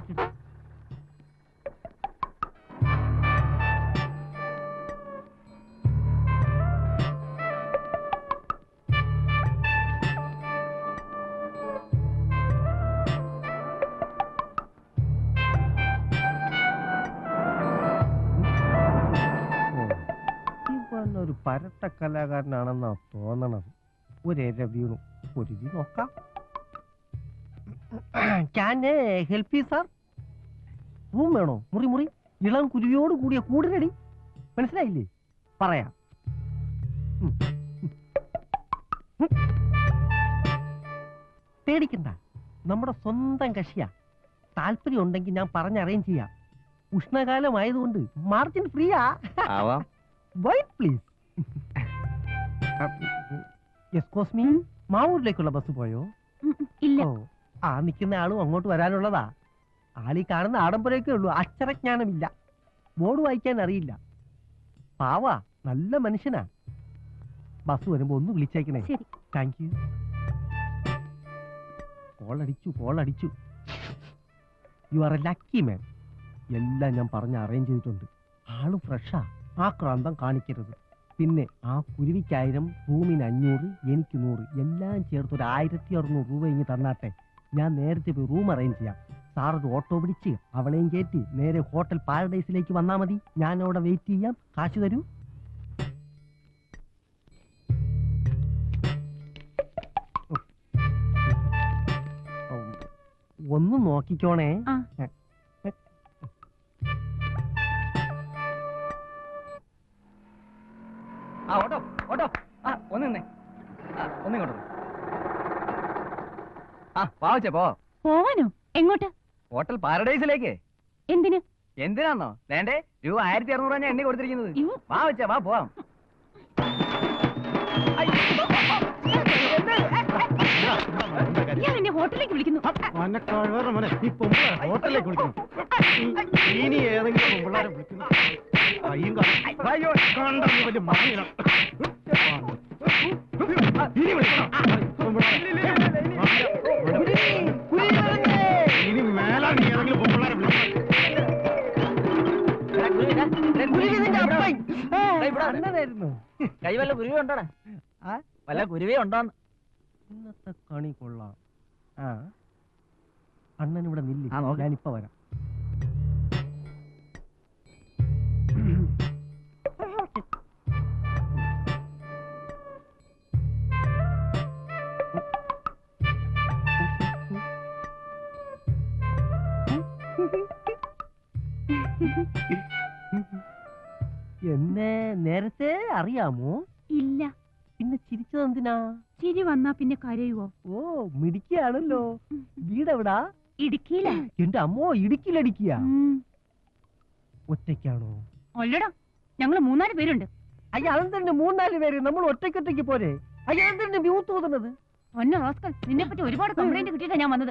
ബാക്കി ഒരു പരത്ത കലാകാരനാണെന്നാ തോന്നണത്. ഒരു വീണു ഒരു നോക്കാം. Can help you sir. Room വേണോ? മുറി മുറി. ഇളം കുരുവിയോട് കൂടിയ കൂടിനടി മനസ്സിലായില്ലേ? പറയാം. പേടിക്കണ്ട. നമ്മുടെ സ്വന്തം കക്ഷിയാ. താല്പര്യം ഉണ്ടെങ്കിൽ ഞാൻ പറഞ്ഞ് അറേഞ്ച് ചെയ്യാം. ഉഷ്ണകാലമായതുകൊണ്ട് മാർജിൻ ഫ്രീയാ വൈറ്റ് പ്ലീസ് എക്സ്കോസ് മീ മാവൂരിലേക്കുള്ള ബസ് പോയോ? ഇല്ല. ആ നിൽക്കുന്ന ആളും അങ്ങോട്ട് വരാനുള്ളതാ. ആളീ കാണുന്ന ആഡംബരമൊക്കെ ഉള്ളൂ. അക്ഷരജ്ഞാനമില്ല. ബോർഡ് വായിക്കാൻ അറിയില്ല. പാവാ നല്ല മനുഷ്യനാ. ബസ് വരുമ്പോ ഒന്ന് വിളിച്ചേക്കണേ. താങ്ക് യു കോളടിച്ചു കോളടിച്ചു. You are a lucky man എല്ലാം ഞാൻ പറഞ്ഞ് അറേഞ്ച് ചെയ്തിട്ടുണ്ട്. ആൾ ഫ്രഷാ ആ. ക്രാന്തം കാണിക്കരുത്. പിന്നെ ആ കുരുവിക്കായിരം ഭൂമിന് അഞ്ഞൂറ് എനിക്ക് നൂറ് എല്ലാം ചേർത്ത് ഒരു ആയിരത്തി അറുന്നൂറ് രൂപ ഇനി തന്നാട്ടെ. ഞാൻ നേരത്തെ പോയി റൂം അറേഞ്ച് ചെയ്യാം. സാർ ഒരു ഓട്ടോ പിടിച്ച് അവളെയും കയറ്റി നേരെ ഹോട്ടൽ പാരഡൈസിലേക്ക് വന്നാൽ മതി. ഞാൻ അവിടെ വെയിറ്റ് ചെയ്യാം. കാശ് തരൂ. ഒന്ന് നോക്കിക്കോണേ. പോ. പോവാനോ? എങ്ങോട്ട്? ഹോട്ടൽ പാരഡൈസിലേക്ക്. എന്തിന്? എന്തിനാന്നോ? വേണ്ടേ രൂപ ആയിരത്തി അറുന്നൂറ് ഞാൻ എണ്ണി കൊടുത്തിരിക്കുന്നത് വാ വെച്ചാ വാ പോവാം. ഇയാൾ എന്നെ ഹോട്ടലിലേക്ക് വിളിക്കുന്നു. ഹോട്ടലിലേക്ക് വിളിക്കണം. ഇനി ഏതെങ്കിലും പിള്ളേരെ വിളിക്കുന്നു. കയ്യും കണ്ടെന്ന് വലിയ മറിയില്ല. ഇനി വിളിക്കണം. അണ്ണനായിരുന്നു കൈ വല്ല കുരുവി ഉണ്ടോടാ? ആ? വല്ല കുരുവി ഉണ്ടോന്ന്? ഇന്നത്തെ കണി കൊള്ളാം. ആ. അണ്ണൻ ഇവിടെ നില്ല. ഞാനിപ്പോ വരാം. എന്നെ നേരത്തെ അറിയാമോ? ഇല്ല. പിന്നെ ചിരിച്ചതെന്തിനാ? ചിരി വന്നാ പിന്നെ കരയുവോ? ഓ മിടിക്കുകയാണല്ലോ വീടെവിടാ? ഇടുക്കിയില. എന്റെ അമ്മോ ഇടുക്കിയിലടിക്കുക. ഒറ്റയ്ക്കാണോ? അല്ലടാ ഞങ്ങൾ മൂന്നാൽ പേരുണ്ട്. അയ്യ അതെന്തിന്റെ മൂന്നാൽ പേര്? നമ്മൾ ഒറ്റയ്ക്കൊറ്റയ്ക്ക് പോരെ. അയ്യ അതെന്തിന്റെ മ്യൂത്ത് ഊതുന്നത് ഒന്നെ നിന്നെ പറ്റി ഒരുപാട് കംപ്ലൈന്റ് കിട്ടിയിട്ടാ ഞാൻ വന്നത്.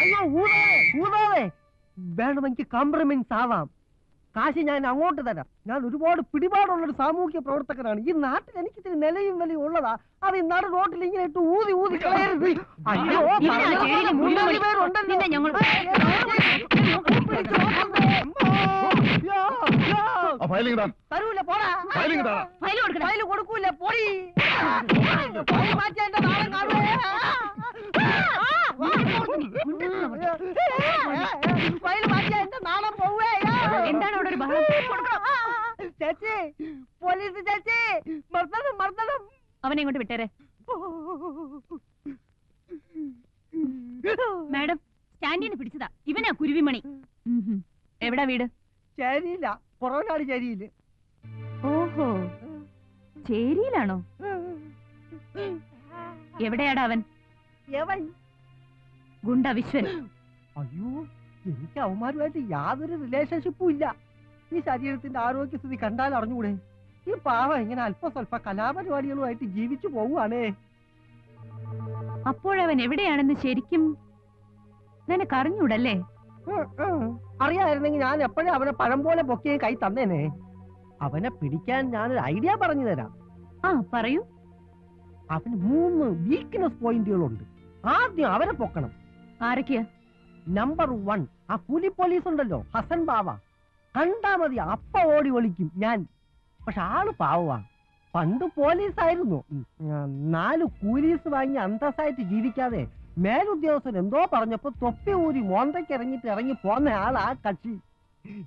അയ്യോ ഊതാതെ ഊതാതെ വേണമെങ്കിൽ കോംപ്രമൈൻസ് ആവാം. കാശ് ഞാൻ അങ്ങോട്ട് തരാം ഞാൻ ഒരുപാട് പിടിപാടുള്ള ഒരു സാമൂഹ്യ പ്രവർത്തകനാണ് ഈ നാട്ടിൽ എനിക്ക് ഇത്തിരി നിലയും വിലയും ഉള്ളതാ അത് ഈ നാട് റോട്ടിൽ ഇങ്ങനെ ഇട്ട് ഊതി ഊതി കളയരുത് അയ്യോ തരൂല പോടാ ഫയൽ കൊടുക്കൂല ഫയൽ മാറ്റി എന്റെ നാളെ കാണുവേ എന്താണ് അവിടെ ഒരു ബഹളം ചേച്ചി പോലീസ് ചേച്ചി മർദ്ദനം മർദ്ദനം. അവനെ ഇങ്ങോട്ട് വിട്ടേരെ. മാഡം സ്റ്റാൻഡിന് പിടിച്ചതാ. ഇവനാ കുരുവിമണി. എവിടാ വീട്? ചേരിയില്ല. കൊറോനാട് ചേരിയിൽ. ഓഹോ. ചേരിയിലാണോ? എവിടെയാടാ അവൻ? എവൻ ഗുണ്ട വിശ്വൻ. അയ്യോ എനിക്ക് അവന്മാരുമായിട്ട് യാതൊരു റിലേഷൻഷിപ്പും ഇല്ല. ഈ ശരീരത്തിന്റെ ആരോഗ്യസ്ഥിതി കണ്ടാൽ അറിഞ്ഞുകൂടെ ഈ പാവ ഇങ്ങനെ അല്പ സ്വല്പ കലാപരിപാടികളുമായിട്ട് ജീവിച്ചു പോവുകയാണേ? അപ്പോഴവൻ എവിടെയാണെന്ന് ശരിക്കും നിനക്ക് അറിഞ്ഞൂടല്ലേ? ഉം. ഞാൻ എപ്പോഴും അവനെ പഴം പോലെ പൊക്കിയ കൈ തന്നേനെ. അവനെ പിടിക്കാൻ ഞാൻ ഒരു ഐഡിയ പറഞ്ഞു തരാം. ആ പറയൂ. അവന് മൂന്ന് വീക്ക്നെസ് പോയിന്റുകളുണ്ട് ആദ്യം അവരെ പൊക്കണം. ആരൊക്കെയാ നമ്പർ വൺ ആ കൂലി പോലീസ് ഉണ്ടല്ലോ ഹസൻ ബാവ. കണ്ടാ മതി അപ്പ ഓടി ഒളിക്കും ഞാൻ. പക്ഷെ ആൾ പാവവാ പണ്ട് പോലീസായിരുന്നു. ഉം. ആ, നാല് കൂലീസ് വാങ്ങി അന്തസ്സായിട്ട് ജീവിക്കാതെ മേലുദ്യോഗസ്ഥൻ എന്തോ പറഞ്ഞപ്പോ തൊപ്പി ഊരി മോന്തയ്ക്ക് ഇറങ്ങിട്ട് ഇറങ്ങി പോന്ന ആളാ കക്ഷി.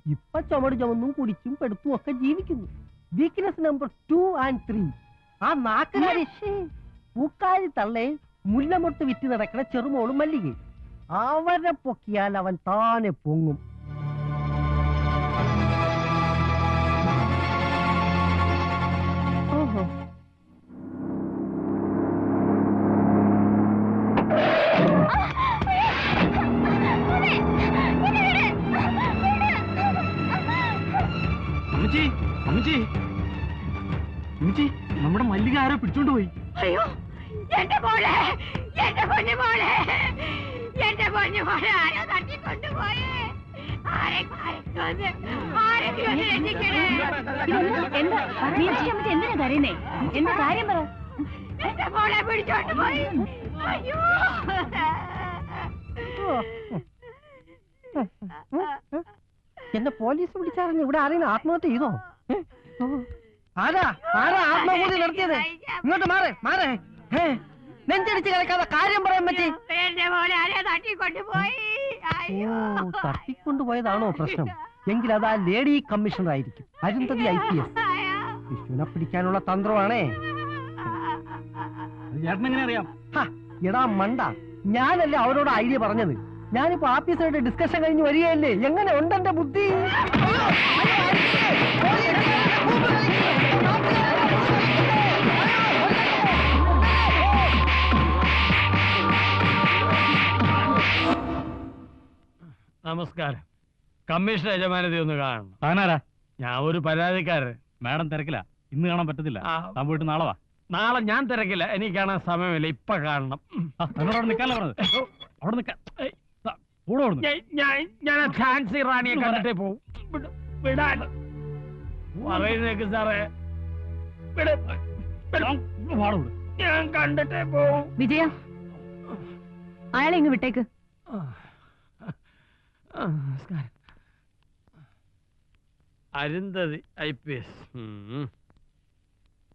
ഇപ്പൊ ചുമട് ചുമന്നും കുടിച്ചും പെടുത്തും ഒക്കെ ജീവിക്കുന്നു. Weakness number two and three ആ നാക്കുകാരി പൂക്കാരി തള്ളേ മുല്ലമൊട്ട് വിറ്റ് നടക്കണ ചെറുമോളും മല്ലികയും. അവരെ പൊക്കിയാൽ അവൻ താനെ പൊങ്ങും. ഓഹോ. അമ്മച്ചി അമ്മച്ചി. അമ്മച്ചി നമ്മുടെ മല്ലിക ആരോ പിടിച്ചോണ്ട് പോയി. അയ്യോ എന്റെ മോളെ എന്റെ പൊന്നു മോളെ എന്റെ പൊന്നു മോളെ ആരോ തട്ടിക്കൊണ്ടുപോയി എന്താ എന്തിനാ കരയുന്നേ? എന്താ കാര്യം പറ. എന്റെ മോളെ പിടിച്ചോണ്ട് പോയി. അയ്യോ. എന്നെ പോലീസ് പിടിച്ചറിഞ്ഞു ഇവിടെ ആരെങ്കിലും ആത്മഹത്യ ചെയ്തോ? ആരാ? ആരാ ആത്മഹത്യ നടത്തിയത്? ഇങ്ങോട്ട് മാറേ മാറേ? നെഞ്ചടിച്ച് കിടക്കാതെ കാര്യം പറയാൻ പറ്റി? തട്ടിക്കൊണ്ടുപോയി. തട്ടിക്കൊണ്ടുപോയതാണോ പ്രശ്നം? എങ്കിൽ അത് ആ ലേഡി കമ്മീഷണർ ആയിരിക്കും. Arundhati I P S. വിഷ്ണുവിനെ പിടിക്കാനുള്ള തന്ത്രമാണേ. എങ്ങനെ അറിയാം? ഹ, എടാ മണ്ട ഞാനല്ലേ അവരോട് ഐഡിയ പറഞ്ഞത്. ഞാനിപ്പോ ആഫീസറുടെ ഡിസ്കഷൻ കഴിഞ്ഞ് വരികയല്ലേ? എങ്ങനെ ഉണ്ടെന്റെ ബുദ്ധി? നമസ്കാരം. കമ്മീഷൻ യജമാനതി ഒന്ന് കാണണം. താനാരാ? ഞാൻ ഒരു പരാതിക്കാരൻ. മാഡം തിരക്കില്ല. ഇന്ന് കാണാൻ പറ്റത്തില്ല. ആ, താൻ പോയിട്ട് നാളെ വാ. നാളെ ഞാൻ തിരക്കില്ല. എനിക്ക് കാണാൻ സമയമില്ല. ഇപ്പൊ കാണണം. ആ, എന്നോട് അവിടെ നിൽക്കാനല്ലേ പറഞ്ഞത്? അവിടെ നിൽക്കാൻ. കൂടെ ഞാൻ- ഞാൻ- ഞാൻ ആ ഝാൻസി റാണിയെ കണ്ടിട്ടേ പോവും. വിട്- വിടാൻ. പറയുന്നേക്ക് സാറേ. വിട്. വിട്. പാടുവിട് ഞാൻ കണ്ടിട്ടേ പോവും. വിജയ അയാളെ ഇങ്ങ് വിട്ടേക്ക്. ആ, നമസ്കാരം. Arundhati I P S.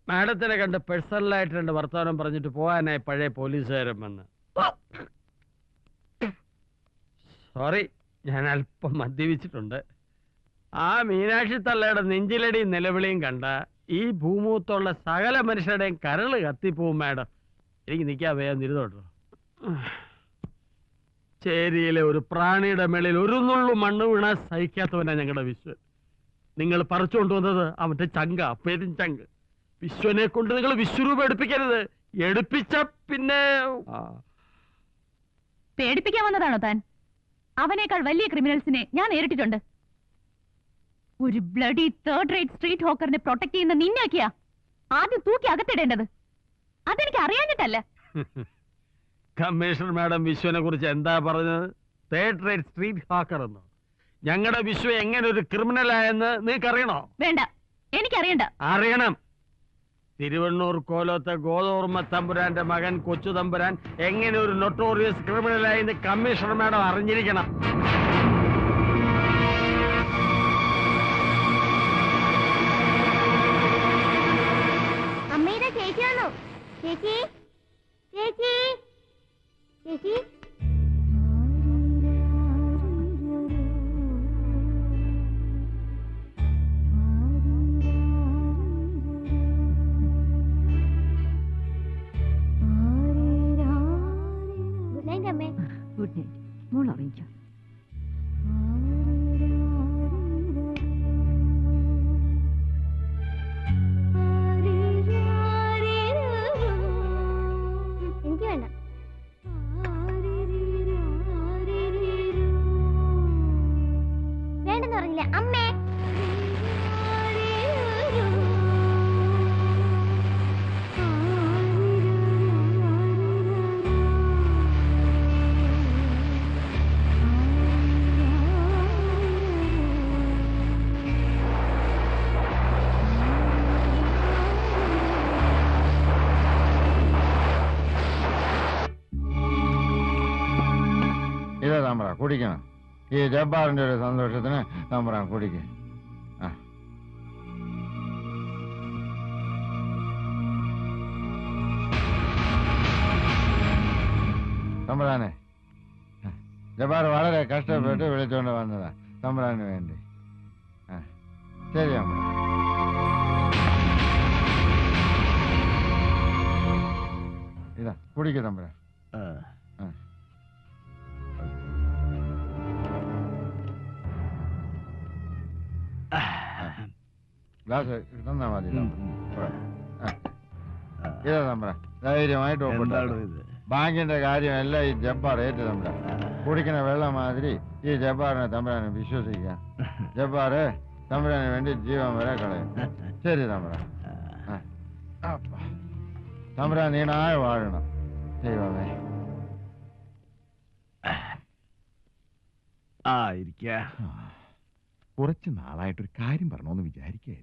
മാഡത്തിനെ കണ്ട് പേഴ്സണലായിട്ട് രണ്ട് വർത്തമാനം പറഞ്ഞിട്ട് പോകാനായി പഴയ പോലീസുകാരൻ വന്ന്. സോറി ഞാൻ അല്പം മദ്യപിച്ചിട്ടുണ്ട്. ആ മീനാക്ഷി തള്ളയുടെ നെഞ്ചിലടിയും നിലവിളിയും കണ്ട ഈ ഭൂമുഖത്തുള്ള സകല മനുഷ്യരുടെയും കരൾ കത്തിപ്പോവും മാഡം. എനിക്ക് നിൽക്കാൻ വേഗം നിരുതോട്ടോ ചേരിയിലെ ഒരു പ്രാണിയുടെ മേളിൽ ഒരു നുള്ളു മണ്ണ് വീണാൽ സഹിക്കാത്തവനാ ഞങ്ങളുടെ വിശ്വൻ. നിങ്ങൾ പറിച്ചുകൊണ്ടുവന്നത് അവന്റെ ചങ്ക പെരും ചങ്ക് വിശ്വനെ കൊണ്ട് നിങ്ങൾ വിശ്വരൂപം എടുപ്പിക്കരുത്. എടുപ്പിച്ച പിന്നെ ആ, പേടിപ്പിക്കാൻ വന്നതാണോ താൻ? അവനേക്കാൾ വലിയ ക്രിമിനൽസിനെ ഞാൻ നേരിട്ടിട്ടുണ്ട്. ഒരു ബ്ലഡി തേർഡ് റേറ്റ് സ്ട്രീറ്റ് ഹോക്കറിനെ പ്രൊട്ടക്ട് ചെയ്യുന്ന നിന്നാക്കിയാ ആദ്യം തൂക്കി അകത്തിടേണ്ടത്. അതെനിക്ക് അറിയാഞ്ഞിട്ടല്ല. കമ്മീഷണർ മാഡം വിശ്വനെ കുറിച്ച് എന്താ പറഞ്ഞത്? തേർഡ് റേറ്റ് സ്ട്രീറ്റ് ഹാക്കർ എന്ന്? ഞങ്ങളുടെ വിശ്വ എങ്ങനെ ഒരു ക്രിമിനൽ ആയെന്ന് നിങ്ങൾക്ക് അറിയണോ വേണ്ട. എനിക്കറിയണ്ട. അറിയണം. തിരുവണ്ണൂർ കോലത്തെ ഗോതോർമ്മ തമ്പുരാന്റെ മകൻ കൊച്ചു തമ്പുരാൻ എങ്ങനെ ഒരു നൊട്ടോറിയസ് ക്രിമിനലായി എന്ന് കമ്മീഷണർ മാഡം അറിഞ്ഞിരിക്കണം. അമ്മയുടെ ചേച്ചി? ചേച്ചി? ചേച്ചി കുടിക്കണം ഈ ജബ്ബാറിന്റെ ഒരു സന്തോഷത്തിന് തമ്പ്രാൻ കുടിക്കും ആ തമ്പ്രാനെ ജബ്ബാർ വളരെ കഷ്ടപ്പെട്ട് വിളിച്ചുകൊണ്ട് വന്നതാ തമ്പ്രാന് വേണ്ടി ആ ശരി അമ്മ ഇതാ കുടിക്ക് തമ്പ്രാൻ ഗ്ലാസ് തന്നാ മതി. തമ്പ്രാൻ. ആ. ഇതാ തമ്പ്രാൻ ധൈര്യമായിട്ട് ഒപ്പിട്ടോ. ബാങ്കിന്റെ കാര്യം എല്ലാം ഈ ജബ്ബാർ ഏറ്റു തമ്പ്രാൻ കുടിക്കുന്ന വെള്ളം മാതിരി ഈ ജബ്ബാറിനെ തമ്പ്രാനെ വിശ്വസിക്കാം ജബ്ബാറ് തമ്പ്രാന് വേണ്ടി ജീവൻ വരെ കളയും. ശരി. അപ്പ. തമ്പ്രാൻ നീണായ വാഴണം. ദൈവമേ. ആ ഇരിക്ക. കുറച്ച് നാളായിട്ടൊരു കാര്യം പറഞ്ഞോന്ന് വിചാരിക്കായിരുന്നു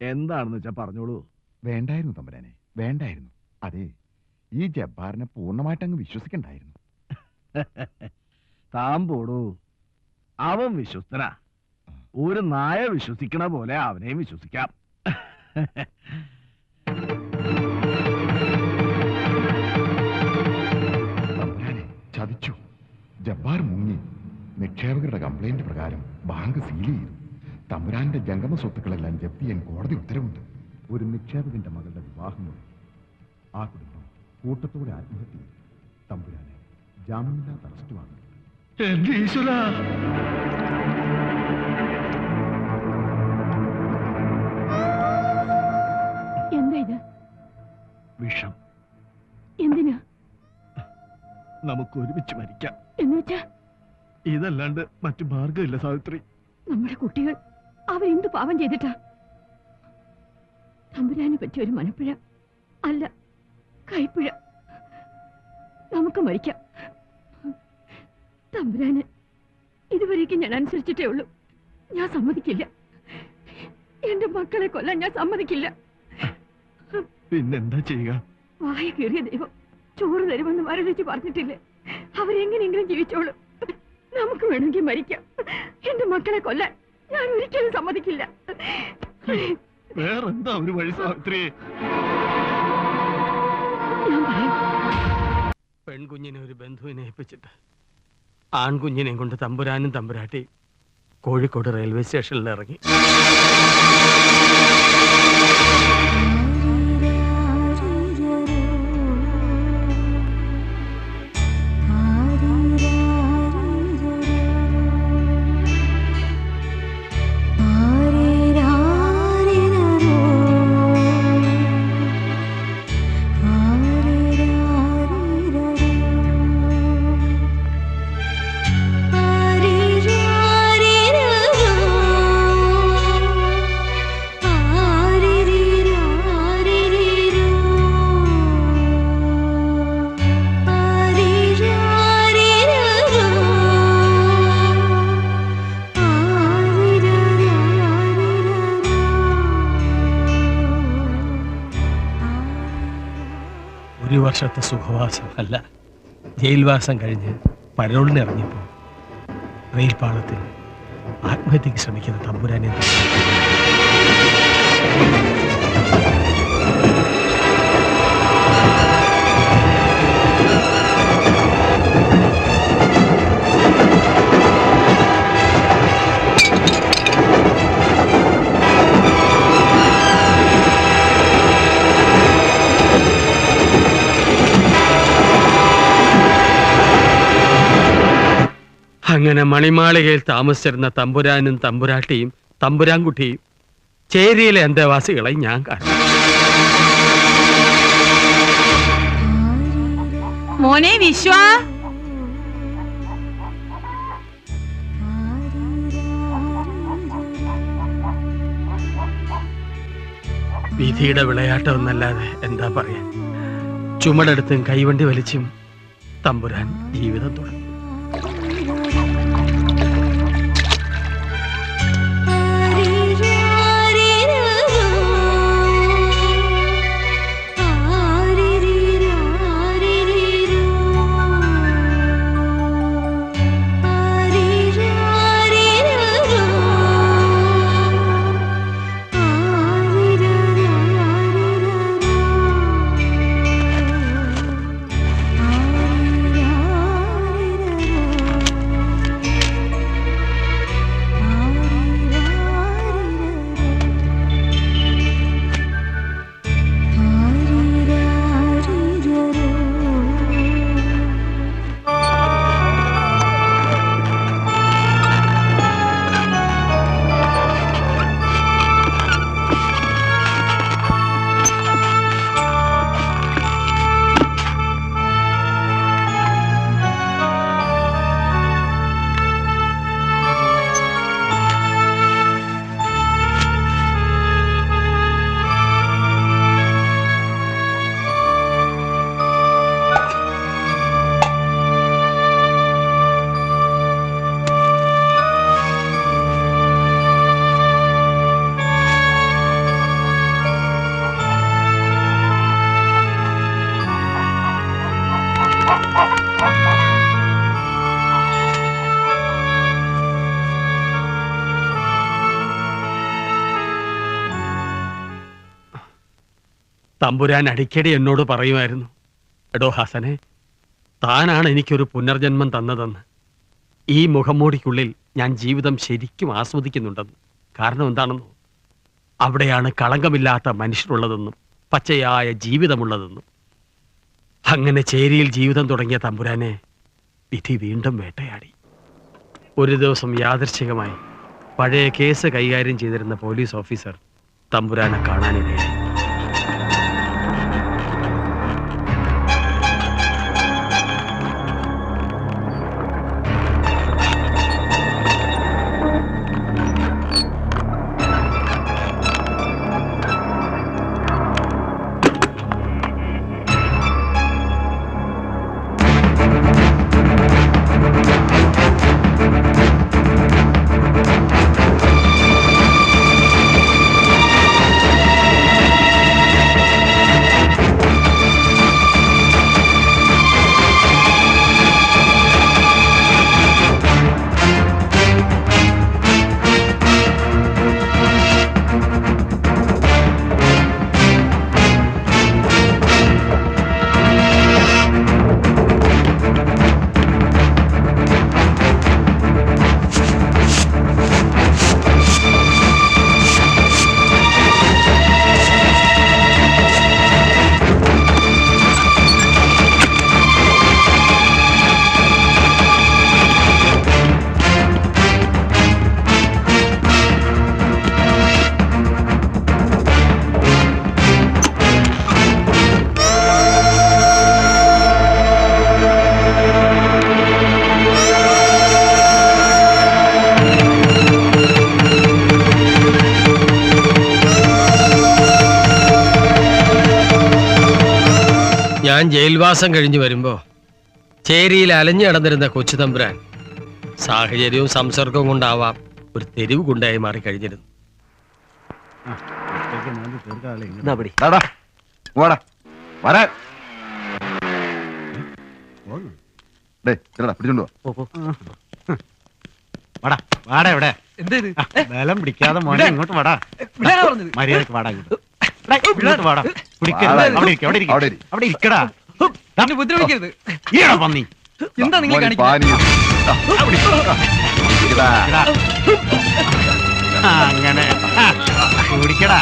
എന്താണെന്ന് വെച്ചാ പറഞ്ഞോളൂ. വേണ്ടായിരുന്നു തമ്പുരാനെ വേണ്ടായിരുന്നു. അതെ ഈ ജബ്ബാറിനെ പൂർണമായിട്ട് അങ്ങ് വിശ്വസിക്കണ്ടായിരുന്നു. താൻ പോടൂ. അവൻ വിശ്വസ്തനാ. ഒരു നായ വിശ്വസിക്കണ പോലെ അവനെയും വിശ്വസിക്കാം. തമ്പുരാനെ ചതിച്ചു. ജബ്ബാർ മുങ്ങി. നിക്ഷേപകരുടെ കംപ്ലൈന്റ് പ്രകാരം ബാങ്ക് സീൽ ചെയ്തു. തമ്പുരാന്റെ ജംഗമ സ്വത്തുക്കളെല്ലാം ജപ്തി ചെയ്യാൻ കോടതി ഉത്തരവുണ്ട്. ഒരു നിക്ഷേപകന്റെ മകളുടെ വിവാഹം ആ കുടുംബം കൂട്ടത്തോടെ ആത്മഹത്യ തമ്പുരാനെ ജാമ്യമില്ലാത്ത അറസ്റ്റ് വാങ്ങി. എന്റെ ഈശ്വര! എന്താ ഇത്? വിഷം. എന്തിനാ? നമുക്ക് ഒരുമിച്ച് മരിക്കാം. ഇതല്ലാണ്ട് മറ്റു മാർഗമില്ല സാവിത്രി. നമ്മുടെ കുട്ടികൾ അവരെന്ത് പാപം ചെയ്തിട്ടാ? തമ്പുരാനെ പറ്റിയ ഒരു മനപ്പുഴ അല്ല കൈപ്പുഴ. നമുക്ക് മരിക്കാം. തമ്പുരാന് ഇതുവരേക്കും ഞാൻ അനുസരിച്ചിട്ടേ ഉള്ളൂ. ഞാൻ സമ്മതിക്കില്ല. എന്റെ മക്കളെ കൊല്ലാൻ ഞാൻ സമ്മതിക്കില്ല. പിന്നെന്താ ചെയ്യുക? വായ കീറിയ ദൈവം ചോറ് തരുമെന്ന് വരളിച്ച് പറഞ്ഞിട്ടില്ലേ? അവരെങ്ങനെയെങ്കിലും ജീവിച്ചോളൂ. നമുക്ക് വേണമെങ്കിൽ മരിക്കാം. എന്റെ മക്കളെ കൊല്ലാൻ ഞാൻ ഒരിക്കലും സമ്മതിക്കില്ല. വേറെന്താ ഒരു വഴി സാവിത്രി? പെൺകുഞ്ഞിനെ ഒരു ബന്ധുവിനെ ഏൽപ്പിച്ചിട്ട് ആൺകുഞ്ഞിനെയും കൊണ്ട് തമ്പുരാനും തമ്പുരാട്ടി കോഴിക്കോട് റെയിൽവേ സ്റ്റേഷനിൽ ഇറങ്ങി വർഷത്തെ സുഖവാസം അല്ല ജയിൽവാസം കഴിഞ്ഞ് പരോളിന് ഇറങ്ങിയപ്പോൾ റെയിൽപാളത്തിൽ ആത്മഹത്യക്ക് ശ്രമിക്കുന്ന തമ്പുരാനെ അങ്ങനെ മണിമാളികയിൽ താമസിച്ചിരുന്ന തമ്പുരാനും തമ്പുരാട്ടിയും തമ്പുരാൻകുട്ടിയും ചേരിയിലെ അന്തേവാസികളെ ഞാൻ കാണും. മോനെ വിശ്വ. വിധിയുടെ വിളയാട്ടം എന്നല്ലാതെ എന്താ പറയാ ചുമടെടുത്തും കൈവണ്ടി വലിച്ചും തമ്പുരാൻ ജീവിതം തുടങ്ങി. തമ്പുരാൻ അടിക്കടി എന്നോട് പറയുമായിരുന്നു. എടോ ഹസനെ താനാണ് എനിക്കൊരു പുനർജന്മം തന്നതെന്ന്. ഈ മുഖംമൂടിക്കുള്ളിൽ ഞാൻ ജീവിതം ശരിക്കും ആസ്വദിക്കുന്നുണ്ടെന്ന്. കാരണം എന്താണെന്നോ? അവിടെയാണ് കളങ്കമില്ലാത്ത മനുഷ്യരുള്ളതെന്നും പച്ചയായ ജീവിതമുള്ളതെന്നും. അങ്ങനെ ചേരിയിൽ ജീവിതം തുടങ്ങിയ തമ്പുരാനെ വിധി വീണ്ടും വേട്ടയാടി. ഒരു ദിവസം യാദർശികമായി പഴയ കേസ് കൈകാര്യം ചെയ്തിരുന്ന പോലീസ് ഓഫീസർ തമ്പുരാനെ കാണാനിടയായി. ജയിൽവാസം കഴിഞ്ഞു വരുമ്പോൾ ചേരിയിൽ അലഞ്ഞു നടന്നിരുന്ന കൊച്ചു തമ്പുരാൻ സാഹചര്യവും സംസർഗവും കൊണ്ടാവാം ഒരു തെരുവ് കൊണ്ടായി മാറി കഴിഞ്ഞിരുന്നു. ടാടാ, വാടാ, വരാൻ. ഡേയ്, ചെല്ലടാ, പിടിച്ചോണ്ട് വാ. വാടാ വാടാ ഇവിടെ. ബലം പിടിക്കാതെ മോനെ ഇങ്ങോട്ട് വാടാ. മര്യാദയ്ക്ക് വാടാ ഇങ്ങോട്ട്. വാടാ. പിടിക്കരുത്. അവിടെ ഇരിക്ക ഇരിക്കടാ ഉപദ്രവിക്കരുത്. ഈടാ പന്നി എന്താ നിങ്ങൾ കാണിക്കുന്നത് അങ്ങനെ. കുടിക്കടാ.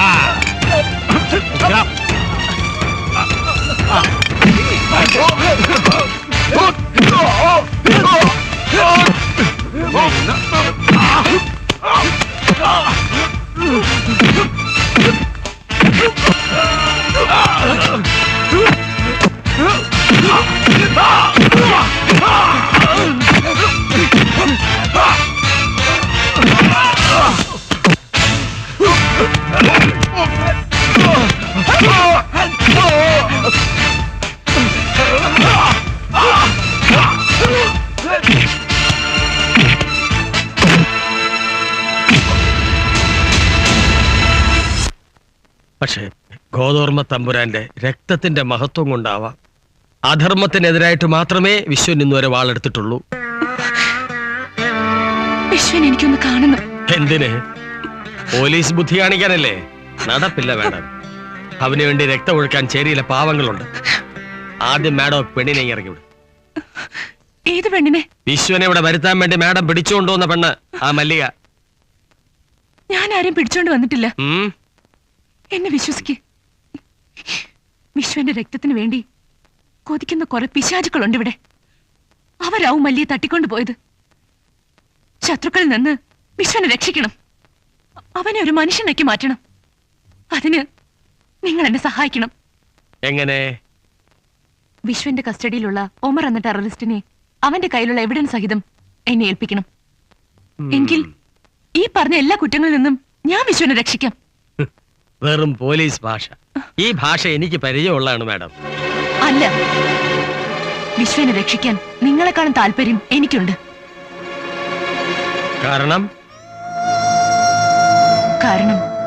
ആ, പക്ഷേ ഗോതോർമ്മ തമ്പുരാന്റെ രക്തത്തിന്റെ മഹത്വം കൊണ്ടാവാം. അധർമ്മത്തിനെതിരായിട്ട് മാത്രമേ വിശ്വൻ ഇന്ന് ഇന്നുവരെ വാളെടുത്തിട്ടുള്ളൂ. വിശ്വൻ എനിക്കൊന്ന് കാണണം എന്തിന്? പോലീസ് ബുദ്ധി കാണിക്കാനല്ലേ? നടപ്പില്ല മാഡം അവന് വേണ്ടി രക്തം ഒഴുക്കാൻ ചേരിയിലെ പാവങ്ങളുണ്ട്. ആദ്യം മാഡം പെണ്ണിനെ ഇറങ്ങി വിടും. ഏത് പെണ്ണിനെ? വിശ്വനെ ഇവിടെ വരുത്താൻ വേണ്ടി മാഡം പിടിച്ചുകൊണ്ടുവന്ന പെണ്ണ് ആ മല്ലിക. ഞാൻ ആരും പിടിച്ചോണ്ട് വന്നിട്ടില്ല. എന്നെ വിശ്വസിക്ക്. വിശ്വന്റെ രക്തത്തിന് വേണ്ടി കൊതിക്കുന്ന കുറെ പിശാചുക്കളുണ്ട് ഇവിടെ. അവരാവും മല്ലിയെ തട്ടിക്കൊണ്ടു പോയത്. ശത്രുക്കളിൽ നിന്ന് വിശ്വനെ രക്ഷിക്കണം. അവനെ ഒരു മനുഷ്യനാക്കി മാറ്റണം. അതിന് നിങ്ങൾ എന്നെ സഹായിക്കണം. എങ്ങനെ? വിശ്വന്റെ കസ്റ്റഡിയിലുള്ള ഒമർ എന്ന ടെററിസ്റ്റിനെ അവന്റെ കയ്യിലുള്ള എവിഡൻസ് സഹിതം എന്നെ ഏൽപ്പിക്കണം. എങ്കിൽ ഈ പറഞ്ഞ എല്ലാ കുറ്റങ്ങളിൽ നിന്നും ഞാൻ വിശ്വനെ രക്ഷിക്കാം. വെറും പോലീസ് ഭാഷ. ഈ ഭാഷ എനിക്ക് പരിചയമുള്ളതാണ് മാഡം. അല്ല. വിശ്വനെ രക്ഷിക്കാൻ നിങ്ങളെക്കാളും താല്പര്യം എനിക്കുണ്ട്. കാരണം? കാരണം?